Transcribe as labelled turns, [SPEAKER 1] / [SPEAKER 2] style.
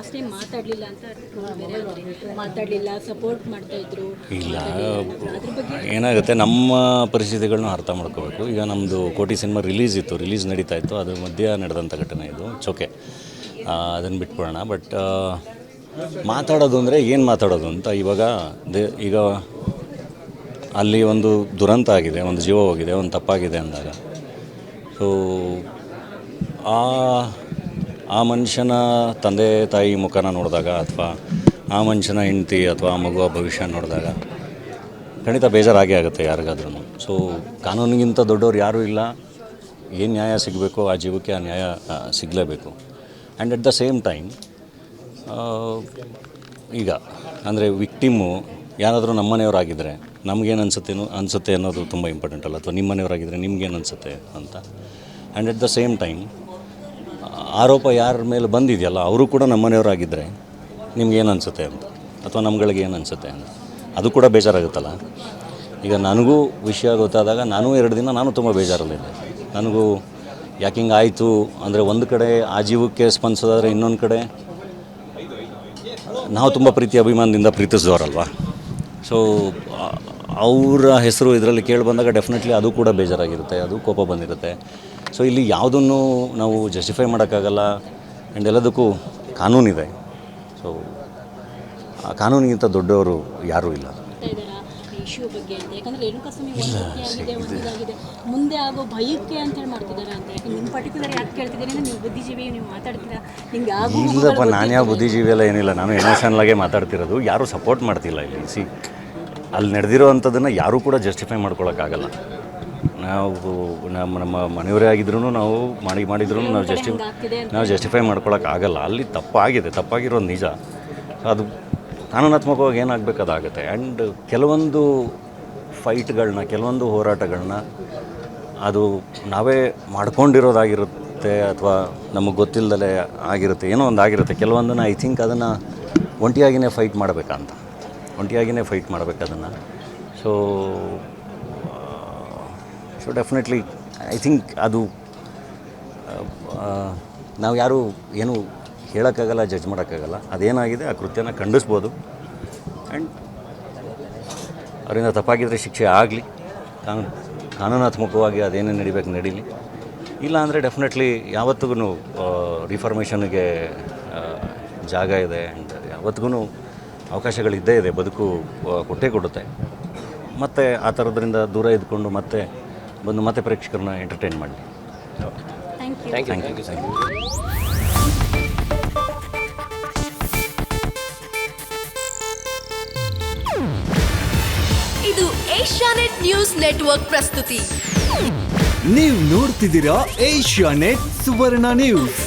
[SPEAKER 1] Last time ಮಾತಾಡಲಿಲ್ಲ ಅಂತ ಮಾತಾಡಲಿಲ್ಲ ಸಪೋರ್ಟ್ ಮಾಡ್ತಾ ಇದ್ರು.
[SPEAKER 2] ಇಲ್ಲ ಏನಾಗುತ್ತೆ ನಮ್ಮ ಪರಿಸ್ಥಿತಿಗಳನ್ನ ಅರ್ಥ ಮಾಡ್ಕೋಬೇಕು. ಈಗ ನಮ್ಮದು ಕೋಟಿ ಸಿನಿಮಾ ರಿಲೀಸ್ ಇತ್ತು ರಿಲೀಸ್ ನಡೀತಾ ಇತ್ತು. ಅದ್ರ ಮಧ್ಯ ನಡೆದಂಥ ಘಟನೆ ಇದು. ಚೊಕೆ ಅದನ್ನು ಬಿಟ್ಬಿಡೋಣ. ಬಟ್ ಮಾತಾಡೋದು ಅಂದರೆ ಏನು ಮಾತಾಡೋದು ಅಂತ ಇವಾಗ ದೇ ಈಗ ಅಲ್ಲಿ ಒಂದು ದುರಂತ ಆಗಿದೆ ಒಂದು ಜೀವ ಹೋಗಿದೆ ಒಂದು ತಪ್ಪಾಗಿದೆ ಅಂದಾಗ. ಸೊ ಆ ಆ ಮನುಷ್ಯನ ತಂದೆ ತಾಯಿ ಮುಖನ ನೋಡಿದಾಗ ಅಥವಾ ಆ ಮನುಷ್ಯನ ಹೆಂಡತಿ ಅಥವಾ ಆ ಮಗುವ ಭವಿಷ್ಯ ನೋಡಿದಾಗ ಖಂಡಿತ ಬೇಜಾರಾಗೇ ಆಗುತ್ತೆ ಯಾರಿಗಾದ್ರೂ ಸೊ ಕಾನೂನಿಗಿಂತ ದೊಡ್ಡವ್ರು ಯಾರೂ ಇಲ್ಲ. ಏನು ನ್ಯಾಯ ಸಿಗಬೇಕು, ಆ ಜೀವಕ್ಕೆ ಆ ನ್ಯಾಯ ಸಿಗಲೇಬೇಕು. And at the same time ಈಗ ಅಂದರೆ ವಿಕ್ಟಿಮ್ಮು ಯಾರಾದರೂ ನಮ್ಮ ಮನೆಯವರಾಗಿದ್ದರೆ ನಮಗೇನು ಅನ್ಸುತ್ತೇನೋ ಅನಿಸುತ್ತೆ ಅನ್ನೋದು ತುಂಬ ಇಂಪಾರ್ಟೆಂಟ್ ಅಲ್ಲ? ಅಥವಾ ನಿಮ್ಮ ಮನೆಯವರಾಗಿದ್ದರೆ ನಿಮ್ಗೇನು ಅನಿಸುತ್ತೆ ಅಂತ? And at the same time ಆರೋಪ ಯಾರ ಮೇಲೆ ಬಂದಿದೆಯಲ್ಲ, ಅವರು ಕೂಡ ನಮ್ಮ ಮನೆಯವರಾಗಿದ್ದರೆ ನಿಮ್ಗೇನು ಅನಿಸುತ್ತೆ ಅಂತ? ಅಥವಾ ನಮ್ಗಳಿಗೆ ಏನು ಅನಿಸುತ್ತೆ ಅಂತ? ಅದು ಕೂಡ ಬೇಜಾರಾಗುತ್ತಲ್ಲ? ಈಗ ನನಗೂ ವಿಷಯ ಗೊತ್ತಾದಾಗ ನಾನು ಎರಡು ದಿನ ನಾನು ತುಂಬ ಬೇಜಾರಲ್ಲಿದ್ದೆ. ನನಗೂ ಯಾಕೆ ಆಯಿತು ಅಂದರೆ ಒಂದು ಕಡೆ ಆ ಜೀವಕ್ಕೆ ಸ್ಪಂದಿಸೋದಾದ್ರೆ ಇನ್ನೊಂದು ಕಡೆ ನಾವು ತುಂಬ ಪ್ರೀತಿ ಅಭಿಮಾನದಿಂದ ಪ್ರೀತಿಸಿದವರಲ್ವ? ಸೊ ಅವರ ಹೆಸರು ಇದರಲ್ಲಿ ಕೇಳಿ ಬಂದಾಗ ಡೆಫಿನೆಟ್ಲಿ ಅದು ಕೂಡ ಬೇಜಾರಾಗಿರುತ್ತೆ, ಅದು ಕೋಪ ಬಂದಿರುತ್ತೆ. ಸೊ ಇಲ್ಲಿ ಯಾವುದನ್ನು ನಾವು ಜಸ್ಟಿಫೈ ಮಾಡೋಕ್ಕಾಗಲ್ಲ ಆ್ಯಂಡ್ ಎಲ್ಲದಕ್ಕೂ ಕಾನೂನಿದೆ ಸೊ ಆ ಕಾನೂನಿಗಿಂತ ದೊಡ್ಡವರು ಯಾರೂ ಇಲ್ಲ.
[SPEAKER 1] ಮುಂದೆ ಆಗೋ ಭಯಕ್ಕೆ ಅಂತ ಹೇಳಿ ಮಾಡ್ತಿದ್ದಾರೆ ಅಂತ. ಯಾಕೆ ನಿಮ್ಮ ಪರ್ಟಿಕ್ಯುಲರ್ ಯಾಕೆ ಕೇಳ್ತಿದ್ದೀರಿ? ಅಂದ್ರೆ ನೀವು ಬುದ್ಧಿಜೀವಿ ನೀವು ಮಾತಾಡ್ತೀರಾ? ನಿಮ್ಗೆ ಆಗೋ
[SPEAKER 2] ಇಲ್ಲಪ್ಪ ನಾನು ಯಾವ ಬುದ್ಧಿಜೀವಿ ಎಲ್ಲ ಏನಿಲ್ಲ. ನಾನು ಎಮೋಷನಲಾಗೆ ಮಾತಾಡ್ತಿರೋದು. ಯಾರೂ ಸಪೋರ್ಟ್ ಮಾಡ್ತಿಲ್ಲ ಇಲ್ಲಿ. ಸಿ ಅಲ್ಲಿ ನಡೆದಿರೋ ಅಂಥದ್ದನ್ನು ಯಾರೂ ಕೂಡ ಜಸ್ಟಿಫೈ ಮಾಡ್ಕೊಳಕ್ಕಾಗಲ್ಲ. ನಾವು ನಮ್ಮ ನಮ್ಮ ಮನೆಯವರೇ ಆಗಿದ್ರು ನಾವು ಮಾಡಿ ಮಾಡಿದ್ರು ನಾವು ಜಸ್ಟಿ ನಾವು ಜಸ್ಟಿಫೈ ಮಾಡ್ಕೊಳಕ್ಕಾಗಲ್ಲ ಅಲ್ಲಿ ತಪ್ಪಾಗಿದೆ ತಪ್ಪಾಗಿರೋದು ನಿಜ. ಅದು ಕಾನೂನಾತ್ಮಕವಾಗಿ ಏನಾಗಬೇಕು ಅದಾಗುತ್ತೆ. ಆ್ಯಂಡ್ ಕೆಲವೊಂದು ಫೈಟ್ಗಳನ್ನ ಕೆಲವೊಂದು ಹೋರಾಟಗಳನ್ನ ಅದು ನಾವೇ ಮಾಡ್ಕೊಂಡಿರೋದಾಗಿರುತ್ತೆ ಅಥವಾ ನಮಗೆ ಗೊತ್ತಿಲ್ಲದಲೇ ಆಗಿರುತ್ತೆ ಏನೋ ಒಂದು ಆಗಿರುತ್ತೆ. ಕೆಲವೊಂದನ್ನು ಐ ಥಿಂಕ್ ಅದನ್ನು ಒಂಟಿಯಾಗಿಯೇ ಫೈಟ್ ಮಾಡಬೇಕಂತ. ಒಂಟಿಯಾಗಿಯೇ ಫೈಟ್ ಮಾಡಬೇಕು ಅದನ್ನು. So so definitely I think ಅದು ನಾವು ಯಾರೂ ಏನು ಹೇಳೋಕ್ಕಾಗಲ್ಲ ಜಡ್ಜ್ ಮಾಡೋಕ್ಕಾಗಲ್ಲ. ಅದೇನಾಗಿದೆ, ಆ ಕೃತ್ಯನ ಖಂಡಿಸ್ಬೋದು. ಆ್ಯಂಡ್ ಅವರಿಂದ ತಪ್ಪಾಗಿದ್ದರೆ ಶಿಕ್ಷೆ ಆಗಲಿ. ಕಾನೂನು, ಕಾನೂನಾತ್ಮಕವಾಗಿ ಅದೇನೇ ನಡಿಬೇಕು, ನಡೀಲಿ. ಇಲ್ಲ ಅಂದರೆ ಡೆಫಿನೆಟ್ಲಿ ಯಾವತ್ತಿಗೂ ರಿಫಾರ್ಮೇಷನ್ಗೆ ಜಾಗ ಇದೆ. ಆ್ಯಂಡ್ ಯಾವತ್ತಿಗೂ ಅವಕಾಶಗಳಿದ್ದೇ ಇದೆ. ಬದುಕು ಕೊಟ್ಟೇ ಕೊಡುತ್ತೆ. ಮತ್ತು ಆ ಥರದ್ರಿಂದ ದೂರ ಇದ್ಕೊಂಡು ಮತ್ತೆ ಬಂದು ಮತ್ತೆ ಪ್ರೇಕ್ಷಕರನ್ನ ಎಂಟರ್ಟೈನ್ ಮಾಡಲಿ
[SPEAKER 1] thank you
[SPEAKER 2] thank you thank you
[SPEAKER 3] ಇದು ಏಷ್ಯಾನೆಟ್ ನ್ಯೂಸ್ ನೆಟ್ವರ್ಕ್ ಪ್ರಸ್ತುತಿ.
[SPEAKER 4] ನೀವು ನೋಡ್ತಿದ್ದೀರಾ ಏಷ್ಯಾ ನೆಟ್ ಸುವರ್ಣ ನ್ಯೂಸ್.